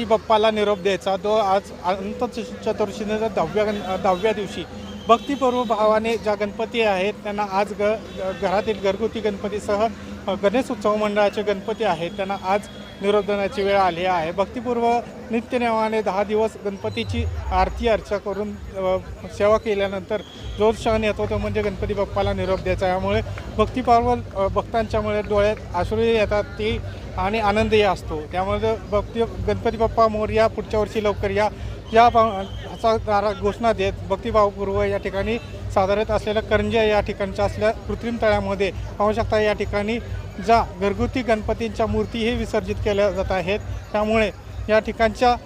गणपती बाप्पाला निरोप द्यायचा तो आज अनंत चतुर्दशीच्या दहाव्या दहाव्या दिवशी भक्तिपूर्व भावाने ज्या गणपती आहेत त्यांना आज ग घरातील घरगुती गणपतीसह गणेश उत्सव मंडळाचे गणपती आहेत त्यांना आज निरोप देण्याची वेळ आली आहे. भक्तिपूर्व नित्यनेमाने दहा दिवस गणपतीची आरती अर्चा करून सेवा केल्यानंतर जो क्षण येतो. तो म्हणजे गणपती बाप्पाला निरोप द्यायचा. यामुळे भक्तिपर्व भक्तांच्यामुळे डोळ्यात अश्रू येतात ती आणि आनंदही असतो. त्यामुळे भक्ती गणपती बाप्पा मोर्या पुढच्या वर्षी लवकर या. या असा घोषणा देत भक्तिभावपूर्व या ठिकाणी साधारण असलेल्या करंजिया या ठिकाणच्या असल्या कृत्रिम तळ्यामध्ये पाहू शकता या ठिकाणी ज्या घरगुती गणपतींच्या मूर्तीही विसर्जित केल्या जात आहेत. त्यामुळे या ठिकाणच्या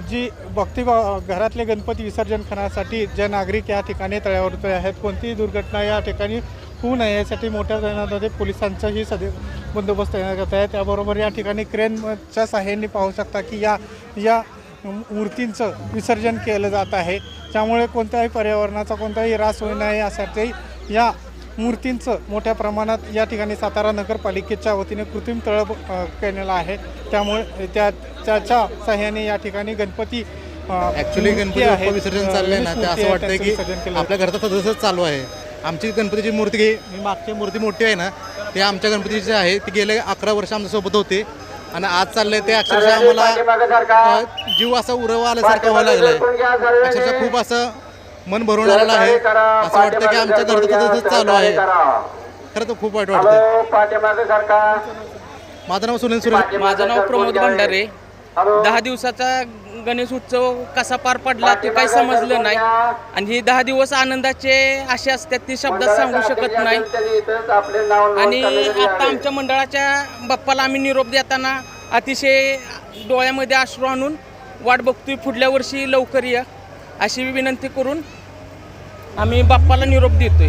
जी भक्ती घरातले गणपती विसर्जन करण्यासाठी जे नागरिक या ठिकाणी तळ्यावर आहेत कोणतीही दुर्घटना या ठिकाणी होऊ नये यासाठी मोठ्या प्रमाणामध्ये पोलिसांचाही सदैव बंदोबस्त करण्यात करत आहे त्याबरोबर या ठिकाणी क्रेनच्या सहाय्याने पाहू शकता की या या मूर्तींचं विसर्जन केलं जात आहे. त्यामुळे कोणत्याही पर्यावरणाचा कोणताही ऱ्हास होऊ नये यासाठी या मूर्तींचं मोठ्या प्रमाणात या ठिकाणी सातारा नगरपालिकेच्या वतीने कृत्रिम तळ केलेलं आहे. त्यामुळे त्या त्याच्या सहाय्याने या ठिकाणी गणपती ऍक्च्युली गणपती विसर्जन चाललंय ना ते असं वाटतंय की आपल्या आपल्या घरात तसंच चालू आहे. आमची गणपतीची मूर्ती ही मागची मूर्ती मोठी आहे ना ते आमच्या गणपतीची आहे. ती गेले अकरा वर्ष आमच्यासोबत होते. आणि आज चाललंय ते अक्षरशः आम्हाला अ, जीव असा उरवा आल्यासारखं व्हायला लागलाय. अक्षरशः खूप असं मन भरून आलेलं आहे. असं वाटतं की आमच्या घरात तसंच चालू आहे. खरं तर खूप वाईट वाटतं माझं नाव सुनील सुरेश माझं नाव प्रमोद भंडारे. दहा दिवसाचा गणेश उत्सव कसा पार पडला ते काही समजलं नाही. आणि हे दहा दिवस आनंदाचे असे असतात ते शब्दात सांगू शकत नाही. आणि आता आमच्या मंडळाच्या बाप्पाला आम्ही निरोप देताना अतिशय डोळ्यामध्ये अश्रू आणून वाट बघतोय पुढल्या वर्षी लवकर या अशी विनंती करून आम्ही बाप्पाला निरोप देतोय.